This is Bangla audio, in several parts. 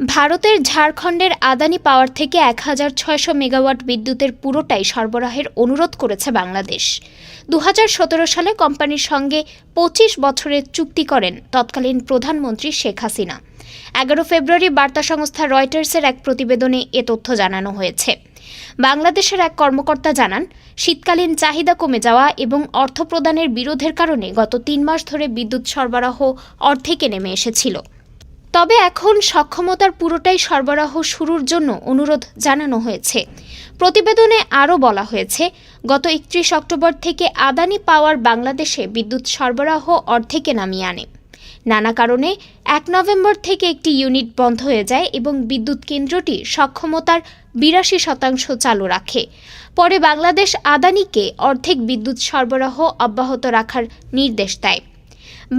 ভারতের ঝাড়খণ্ডের আদানি পাওয়ার থেকে এক হাজার ছয়শো মেগাওয়াট বিদ্যুতের পুরোটাই সরবরাহের অনুরোধ করেছে বাংলাদেশ। দু হাজার সতেরো সালে কোম্পানির সঙ্গে পঁচিশ বছরের চুক্তি করেন তৎকালীন প্রধানমন্ত্রী শেখ হাসিনা। এগারো ফেব্রুয়ারি বার্তা সংস্থা রয়টার্সের এক প্রতিবেদনে এ তথ্য জানানো হয়েছে। বাংলাদেশের এক কর্মকর্তা জানান, শীতকালীন চাহিদা কমে যাওয়া এবং অর্থ প্রদানের বিরোধের কারণে গত তিন মাস ধরে বিদ্যুৎ সরবরাহ অর্ধেকে নেমে এসেছিল। তবে এখন সক্ষমতার পুরোটাই সরবরাহ শুরুর জন্য অনুরোধ জানানো হয়েছে। প্রতিবেদনে আরও বলা হয়েছে, গত একত্রিশ অক্টোবর থেকে আদানি পাওয়ার বাংলাদেশে বিদ্যুৎ সরবরাহ অর্ধেকে নামিয়ে আনে। নানা কারণে এক নভেম্বর থেকে একটি ইউনিট বন্ধ হয়ে যায় এবং বিদ্যুৎ কেন্দ্রটি সক্ষমতার বিরাশি শতাংশ চালু রাখে। পরে বাংলাদেশ আদানিকে অর্ধেক বিদ্যুৎ সরবরাহ অব্যাহত রাখার নির্দেশ দেয়।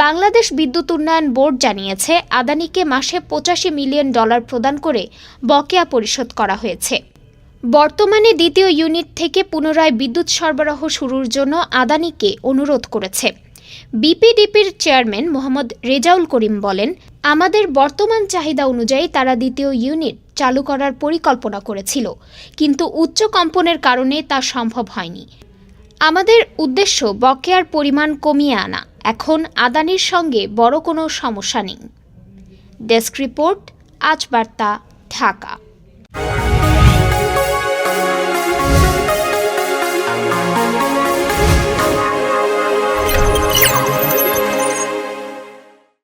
বাংলাদেশ বিদ্যুৎ উন্নয়ন বোর্ড জানিয়েছে, আদানিকে মাসে পঁচাশি মিলিয়ন ডলার প্রদান করে বকেয়া পরিশোধ করা হয়েছে। বর্তমানে দ্বিতীয় ইউনিট থেকে পুনরায় বিদ্যুৎ সরবরাহ শুরুর জন্য আদানিকে অনুরোধ করেছে। বিপিডিপির চেয়ারম্যান মোহাম্মদ রেজাউল করিম বলেন, আমাদের বর্তমান চাহিদা অনুযায়ী তারা দ্বিতীয় ইউনিট চালু করার পরিকল্পনা করেছিল, কিন্তু উচ্চ কম্পনের কারণে তা সম্ভব হয়নি। আমাদের উদ্দেশ্য বকেয়ার পরিমাণ কমিয়ে আনা। এখন আদানির সঙ্গে বড় কোনো সমস্যা নেই। ডেস্ক রিপোর্ট আজ বার্তা ঢাকা।